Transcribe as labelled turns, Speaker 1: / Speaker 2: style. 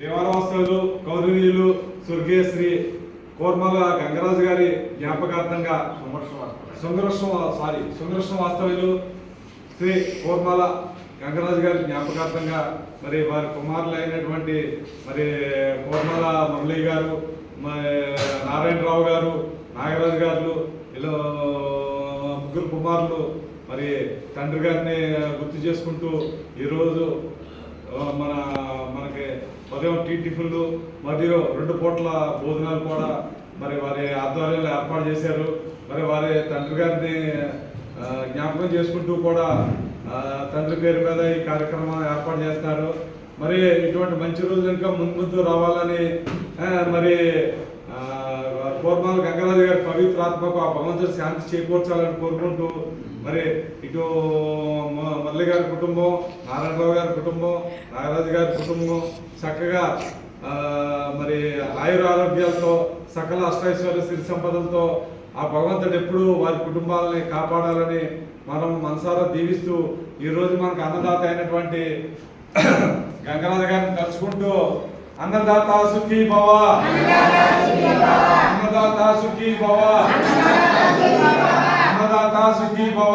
Speaker 1: దేవాలవాసులు గౌరవనీయులు స్వర్గీయ శ్రీ కోర్మల గంగరాజు గారి జ్ఞాపకార్థంగా సుందరస్వం సారీ సుందరస్వం వాస్తవ్యులు శ్రీ కోర్మల గంగరాజు గారి జ్ఞాపకార్థంగా మరి వారి కుమారులు అయినటువంటి మరి కోర్మల మురళి గారు మరి నారాయణరావు గారు నాగరాజు గారు ఇలా ముగ్గురు కుమారులు మరి తండ్రి గారిని గుర్తు చేసుకుంటూ ఈరోజు మన మనకి ఉదయం టీ టిఫిన్లు మరియు రెండు పూట్ల భోజనాలు కూడా మరి వారి ఆధ్వర్యంలో ఏర్పాటు చేశారు. మరి వారి తండ్రి గారిని జ్ఞాపకం చేసుకుంటూ కూడా తండ్రి పేరు మీద ఈ కార్యక్రమం ఏర్పాటు చేస్తున్నారు మరి ఇటువంటి మంచి రోజులు ఇంకా ముందు ముందు రావాలని మరి ఆ, గంగరాజు గారి పవిత్రాత్మకు ఆ భగవంతుడు శాంతి చేకూర్చాలని కోరుకుంటూ మరి ఇటు మురళి గారి కుటుంబం నారాయణరావు గారి కుటుంబం నాగరాజు గారి కుటుంబం చక్కగా మరి ఆయుర ఆరోగ్యాలతో సకల అష్టైశ్వర్య సిరి సంపదలతో ఆ భగవంతుడు ఎప్పుడూ వారి కుటుంబాలని కాపాడాలని మనం మనసారా దీవిస్తూ ఈరోజు మనకు అన్నదాత అయినటువంటి గంగనాథ గారిని తలుచుకుంటూ అన్నదాత సుఖీ భవ. అన్నదాత సుఖీ భవ. అన్నదాత సుఖీ భవ.